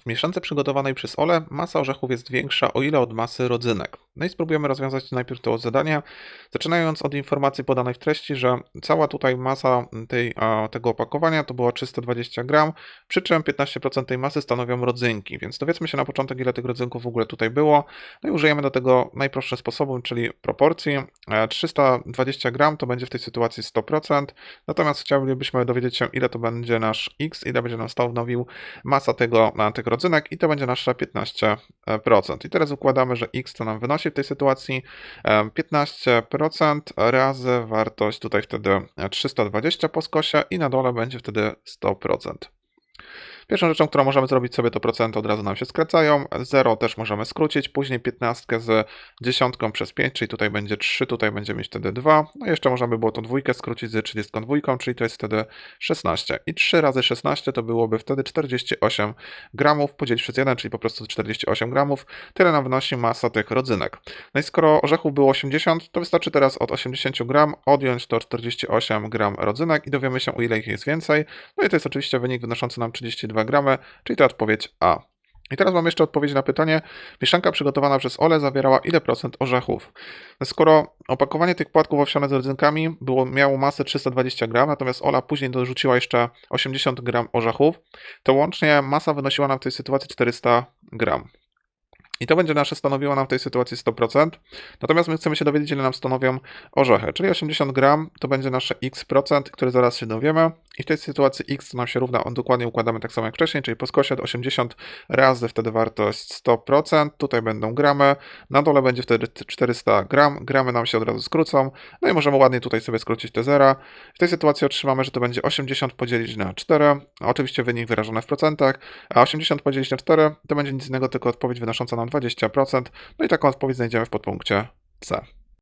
W mieszance przygotowanej przez Ole masa orzechów jest większa o ile od masy rodzynek. No i spróbujemy rozwiązać najpierw to zadanie, zaczynając od informacji podanej w treści, że cała tutaj masa tej, tego opakowania to było 320 gram, przy czym 15% tej masy stanowią rodzynki, więc dowiedzmy się na początek ile tych rodzynków w ogóle tutaj było. No i użyjemy do tego najprostszym sposobem, czyli proporcji. E, 320 gram to będzie w tej sytuacji 100%, natomiast chcielibyśmy dowiedzieć się ile to będzie nasz x, ile będzie nam stanowił masa tego, tych rodzynek i to będzie nasze 15%. I teraz układamy, że x to nam wynosi w tej sytuacji e, 15% razy wartość tutaj wtedy 320 po skosie i na dole będzie wtedy 100%. Pierwszą rzeczą, którą możemy zrobić sobie, to procenty od razu nam się skracają. 0 też możemy skrócić, później 15 z dziesiątką przez 5, czyli tutaj będzie 3, tutaj będziemy mieć wtedy 2. No i jeszcze można by było tą dwójkę skrócić z 32, czyli to jest wtedy 16. I 3 razy 16 to byłoby wtedy 48 gramów podzielić przez 1, czyli po prostu 48 gramów. Tyle nam wynosi masa tych rodzynek. No i skoro orzechów było 80, to wystarczy teraz od 80 gram odjąć to 48 gram rodzynek i dowiemy się o ile ich jest więcej. No i to jest oczywiście wynik wynoszący nam 32 gramy, czyli to odpowiedź A. I teraz mam jeszcze odpowiedź na pytanie. Mieszanka przygotowana przez Ole zawierała ile procent orzechów? Skoro opakowanie tych płatków owsiane z rodzynkami było, miało masę 320 gram, natomiast Ola później dorzuciła jeszcze 80 gram orzechów, to łącznie masa wynosiła nam w tej sytuacji 400 gram. I to będzie nasze stanowiło nam w tej sytuacji 100%. Natomiast my chcemy się dowiedzieć, ile nam stanowią orzechy. Czyli 80 gram to będzie nasze x procent, które zaraz się dowiemy. I w tej sytuacji x nam się równa, on dokładnie układamy tak samo jak wcześniej, czyli po skosie 80 razy wtedy wartość 100%. Tutaj będą gramy. Na dole będzie wtedy 400 gram. Gramy nam się od razu skrócą. No i możemy ładnie tutaj sobie skrócić te zera. W tej sytuacji otrzymamy, że to będzie 80 podzielić na 4. Oczywiście wynik wyrażony w procentach. A 80 podzielić na 4 to będzie nic innego, tylko odpowiedź wynosząca nam 20%. No i taką odpowiedź znajdziemy w podpunkcie C.